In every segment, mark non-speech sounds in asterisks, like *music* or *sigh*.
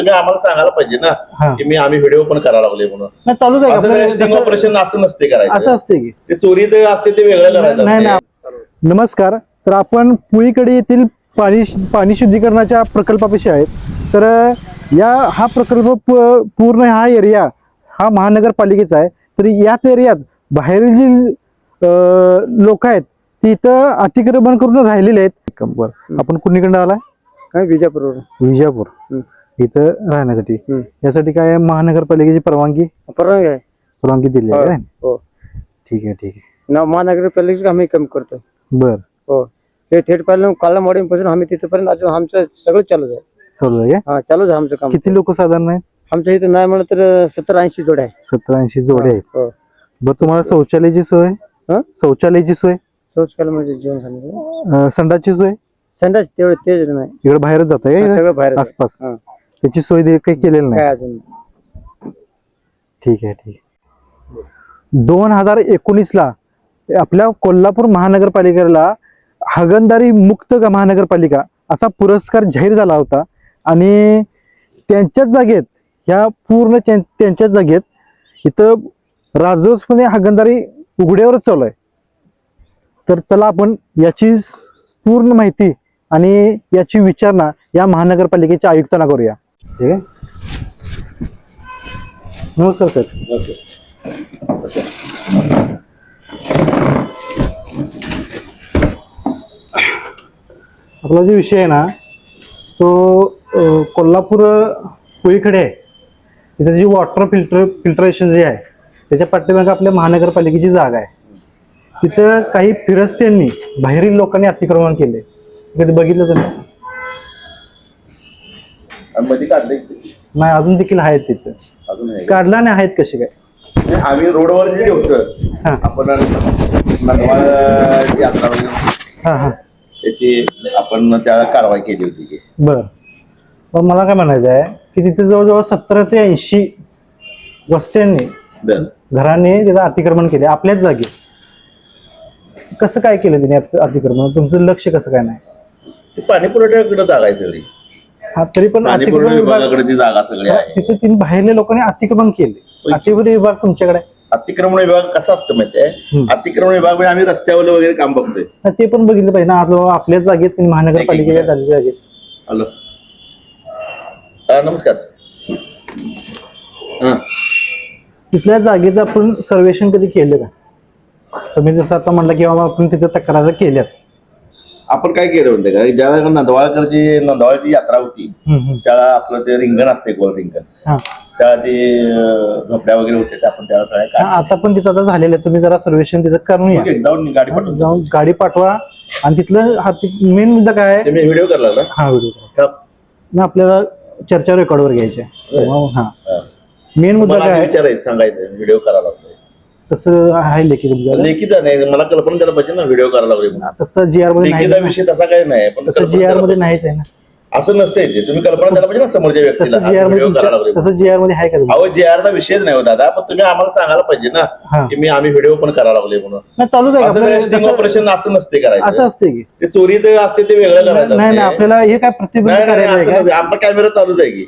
तुम्ही आम्हाला सांगायला पाहिजे ना की मी आम्ही व्हिडिओ पण करायला लागले म्हणून. नाही चालूच आहे असं ऑपरेशन असं नसते असं करायचं असते की. ते चोरी ते असते ते वेगळं करायचं नमस्कार. तर आपण पुईकडे येथील पाणी पाणी शुद्धीकरणाच्या प्रकल्पापाशी आहेत. तर या हा प्रकल्प पूर्ण हा एरिया हा महानगरपालिकेचा आहे. तर याच एरियात बाहेरील जी लोक आहेत ती इथं अतिक्रमण करून राहिलेले आहेत. आपण कुणीकडे आलाय? काय विजापूर. विजापूर. इथं राहण्यासाठी. हम्म. यासाठी काय महानगरपालिकेची परवानगी परवानगी आहे. परवानगी दिली आहे हो. काय हो. ठीक आहे ठीक आहे. ना महानगरपालिकेचं आम्ही कमी करतो. बर. हो. ते थेट पाहिलं कालामवाडीपासून आम्ही तिथपर्यंत अजून आमचं सगळं चालूच आहे. चालू आहे? हा चालूच आहे आमचं काम. किती लोक साधारण आहेत? आमच्या इथं नाही म्हणलं तर सत्तर ऐंशी जोड्या आहे सत्तर ऐंशी जोडे आहेत. हो बरं तुम्हाला शौचालयाची सोय? हं? शौचालयाची सोय? शौच केलं म्हणजे जेवण खाणं. अं, संडासची सोय? संडास तेवढं तेच नाही. इकडे बाहेरच जात हा, आहे सगळं बाहेर. आसपास. हा. त्याची सोय दे- काही केलेली नाही. काय अजून ठीक आहे ठीक आहे. दोन हजार एकोणीस ला आपल्या कोल्हापूर महानगरपालिकेला हागणदारी मुक्त ग- महानगरपालिका असा पुरस्कार जाहीर झाला होता. आणि त्यांच्याच जागेत ह्या पूर्ण त्यां- त्यांच्याच जागेत इथं राजरोसपणे हागणदारी उघड्यावरच चालू आहे. तर चला आपण याची स- पूर्ण माहिती आणि याची विचारणा या महानगरपालिकेच्या आयुक्तांना करूया. ठीक आहे? नमस्कार सर आपला जो विषय आहे ना तो अ, कोल्हापूर पुईकडे आहे. तिथे जी वॉटर फिल्टर फिल्टरेशन जे आहे त्याच्या पाठीमागे आपल्या महानगरपालिकेची जागा आहे. तिथं काही फिरस्त्यांनी बाहेरील लोकांनी अतिक्रमण केले कधी बघितलं तुम्ही? आणि मध्ये काढले की नाही अजून देखील आहेत तिथं. अजून आहे. काढला नाही आहेत कसे काय? नाही, आम्ही रोडवर जे ठेवतो हा. आपण नंदवाळ यात्रा वगैरे हां हां. त्याची आपण त्याला कारवाई केली होती की. बरं. पण मला काय म्हणायचं आहे की तिथे जवळजवळ सत्तर ते ऐंशी वस्त्यांनी बरं. घराने तिथं अतिक्रमण केले आपल्याच जागी. कसं काय केलं तिने अति- अतिक्रमण? तुमचं लक्ष कसं काय नाही? ती पाणी पुरवठ्याकडे जागा आहे सगळी हा तरी पण अतिक्रमण विभाग विभागाकडे ती जागा सगळी आहे. तिथे तीन बाहेरल्या लोकांनी अतिक्रमण केले. अतिक्रमण विभाग तुमच्याकडे? आहे. अतिक्रमण विभाग कसा असतो माहितीये? हम्म. अतिक्रमण विभाग म्हणजे आम्ही रस्त्यावर वगैरे काम बघतोय. हा, ते पण बघितलं पाहिजे ना. आपलं आपल्याच जागेत महानगरपालिकेच्या जागेत. हॅलो. हा, नमस्कार. हा. तिथल्या जागेचं आपण सर्वेक्षण कधी केलं का? तुम्ही जसं आता म्हणलं की बाबा आपण तिथं तक्रार केल्यात. आपण काय केलं म्हणते का? ज्या नंदवाळकरची नंदवाळची यात्रा होती. त्याला आपलं ते रिंगण असते गोल रिंगण. त्याला ते झोपड्या वगैरे होते आपण त्याला सगळ्या हा. आता पण तिथं आता झालेलं आहे. तुम्ही जरा सर्वेक्षण तिथं करून या. जाऊन गाडी पाठवून जाऊन गाडी पाठवा. आणि तिथलं हा मेन मुद्दा काय आहे? ते मी व्हिडिओ करला ना हा व्हिडिओ? ना आपल्याला चर्चा रेकॉर्डवर घ्यायच्या तेव्हा हा. मेन मुद्दा मला काय आधी आहे? विचारायचं सांगायचं व्हिडिओ करायला तसं आहे लेखी तुमच्या लेखीचा नाही मला कल्पना द्यायला पाहिजे ना व्हिडिओ करायला. तसं जी आरमध्ये नाही लेखीचा विषय तसा काही नाही पण तसं जी आरमध्ये. नाहीच आहे ना असं नसते ते तुम्ही कल्पना द्यायला पाहिजे ना समोरच्या व्यक्तीला तसं जी आर व्हिडिओ करायला मध्ये तसं जी आरमध्ये आहे का? अहो जे आरचा विषयच नाही हो दादा पण तुम्ही आम्हाला सांगायला पाहिजे हा. ना की मी आम्ही व्हिडिओ पण करायला लागलोय म्हणून नाही चालूच आहे असं आपल्याला स्टिंग तसं- ऑपरेशन असं नसते असं करायचं असते की ते चोरी ते असते ते वेगळं करायचं नाही नाही असते. आपल्याला हे काय प्रतिबंध नाही, नाही, करायचं असं आहे नसते. का आमचा कॅमेरा चालूच आहे की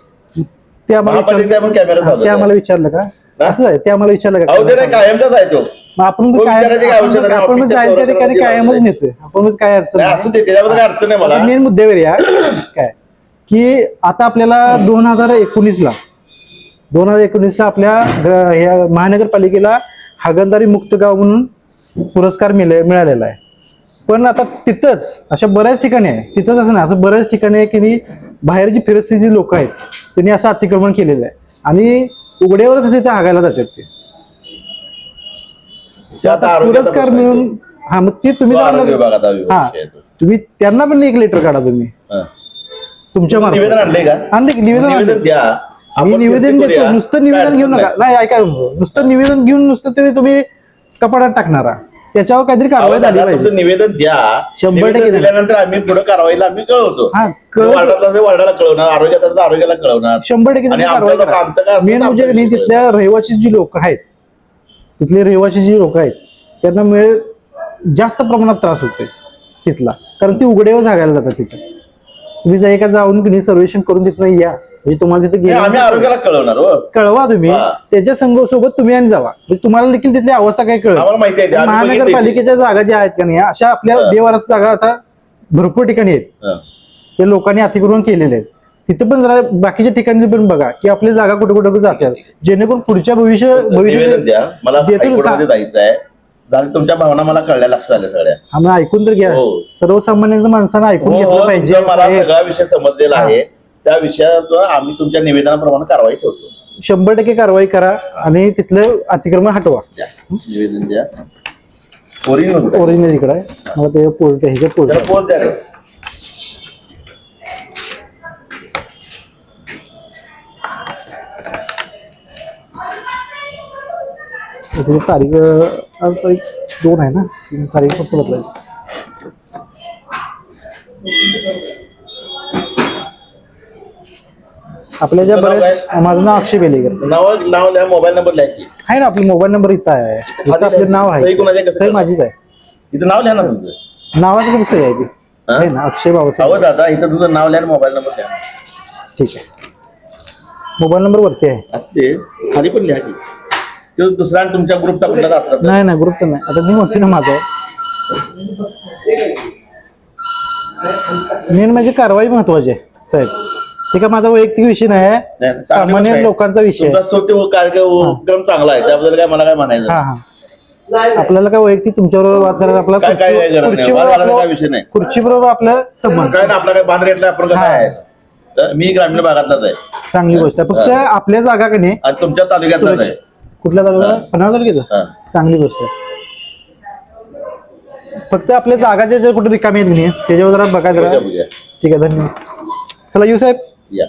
ते आम्हाला महापालिकेचा पण कॅमेरा विचारलं- चालू ते आहे. आम्हाला विचारलं का? असं आहे ते आम्हाला विचारलं का? कायमचाच आहे तो. मग आपण काय विचारायची काय आपण आवश्यकता नाही. आपण ऑफिसच्या जायच्या ठिकाणी कायमच नेतोय. आपण काय अडचण नाही, नाही. असू दे त्याच्याबद्दल काय अडचण नाही मला. मेन मुद्द्यावर या. *coughs* काय? की आता आपल्याला दोन हजार एकोणीस ला दोन हजार एकोणीस ला आपल्या ग- ह्या महानगरपालिकेला हागणदारी मुक्त गाव म्हणून पुरस्कार मिळे मिळालेला आहे. पण आता तिथंच अशा बऱ्याच ठिकाणी आहे. तिथंच असं नाही असं बऱ्याच ठिकाणी आहे की बाहेरची फिरस्थिती लोक आहेत त्यांनी असं अतिक्रमण केलेलं आहे. आणि उघड्यावरच तिथे हागायला जातात ते पुरस्कार मिळून हा मग ते तुम्ही हा. तुम्ही त्यांना पण एक लेटर काढा तुम्ही. तुमच्या निवेदन. आणले का आणले की निवेदन आणले. निवेदन द्या देतो? नुसतं निवेदन अडचण नका नाही ऐका नुसतं निवेदन घेऊन नुसतं तुम्ही तुम्ही कपाटात टाकणारा त्याच्यावर काहीतरी. कारवाई झाली दादा, पाहिजे. निवेदन द्या. शंभर निवेदन टक्के द्या. दिल्यानंतर आम्ही पुढे कारवाईला आम्ही कळवतो. हा कळत वार्डाचा वार्डाला कळवणार आरोग्याचा तर आरोग्याला कळवणार. शंभर टक्के आणि तुम्ही आमच्या कारवाई लोक- करा. आमचं काय मेन तर म्हणजे आमचं नाही तिथल्या रहिवासी जी लोक आहेत तिथले रहिवासी जी लोक आहेत त्यांना मिळेल जास्त प्रमाणात त्रास होतोय तिथला. कारण ती उघड्यावर जागायला जातात तिथं. तुम्ही जर एका जाऊन की सर्वेक्षण करून तिथनं या. म्हणजे तुम्हाला तिथे हे आम्ही आरोग्याला कळवणार हो. कळवा तुम्ही. हा. त्याच्या संघ सोबत तुम्ही आणि जावा. म्हणजे तुम्हाला देखील तिथली अवस्था काय आम्हाला माहिती आहे ते. आम्ही बघितली. महानगरपालिकेच्या जागा ज्या आहेत का नाही अशा आपल्या हा. बेवारस जागा आता भरपूर ठिकाणी आहेत. हा. ते लोकांनी अतिक्रमण केलेले आहेत. तिथे पण जरा बाकीच्या ठिकाणी पण बघा की आपली जागा कुठे कुठे जातात जेणेकरून पुढच्या भविष्य निवेदन भविष्य द्या. मला देतो ना हायकोर्टमध्ये जायचं आहे. झालं तुमच्या भावना मला कळल्या लक्षात आल्या सगळ्या. आम्ही ऐकून तर घ्या. हो. सर्वसामान्य माणसानं ऐकून हो, घेतलं हो, पाहिजे. तुमचा मला हे सगळा विषय समजलेला. आहे. त्या विषयावर आम्ही तुमच्या निवेदनाप्रमाणे कारवाई ठेवतो शंभर टक्के कारवाई करा आणि तिथलं अतिक्रमण हटवा. द्या. निवेदन द्या. ओरिजिनल ओरिजिनल इकडे आहे. मला ते पोच ह्याच्यात पोच त्याला पोच द्या. रे. त्याची तारीख अं, आज तारीख दोन आहे ना? तीन तारीख फक्त बदलायची. आपल्या ज्या बऱ्याच माझं नाव अक्षय बेलेकर नाव नाव लिहा मोबाईल नंबर लिहायची आहे ना आपला मोबाईल नंबर इथं आहे. इथं आपलं नाव सही आहे कसं सही? माझीच आहे. इथं नाव लिहा ना तुमचं. नावाचं किती सही आहे ती? हा? आहे ना अक्षय अहो बाबासाहेब दादा इथं तुझं नाव लिहा आणि मोबाईल नंबर लिहा. ठीक आहे. मोबाईल नंबर वरती आहे. असते. खाली पण लिहा की. तो दुसरा आणि तुमच्या ग्रुपचा कुठला असला तर. नाही नाही ग्रुपचं नाही. आता मी म्हणतो ना माझं मेन म्हणजे कारवाई महत्वाची आहे साहेब. ते काय माझा वैयक्तिक विषय नाही आहे नाही, चांगली सामान्य गोष्ट आहे. लोकांचा विषय आहे. कार्यक्रम चांगला आहे त्याबद्दल काय मला काय म्हणायचं? हा हा. आपल्याला काय वैयक्तिक तुमच्याबरोबर वाद करायला आपला काय काय काय गरज नाही. वाद घालायचा काय विषय नाही. खुर्चीबरोबर आपलं संबंध. काय ना आपला काय बांध रेटला आपण हा. काय आहे? तर मी ग्रामीण भागातलाच आहे. चांगली गोष्ट आहे. फक्त आपल्या जागा का नाही आणि तुमच्या तालुक्यातलाच आहे. कुठल्या तालुका पन्हाळ तालुक्यात? हा. चांगली गोष्ट आहे. फक्त आपल्या जागा ज्या ज्या कुठे रिकामी आहेत की नाही त्याच्यावर जरा बघा जरा. बघूया, बघूया. ठीक आहे धन्यवाद. चला येऊ साहेब. या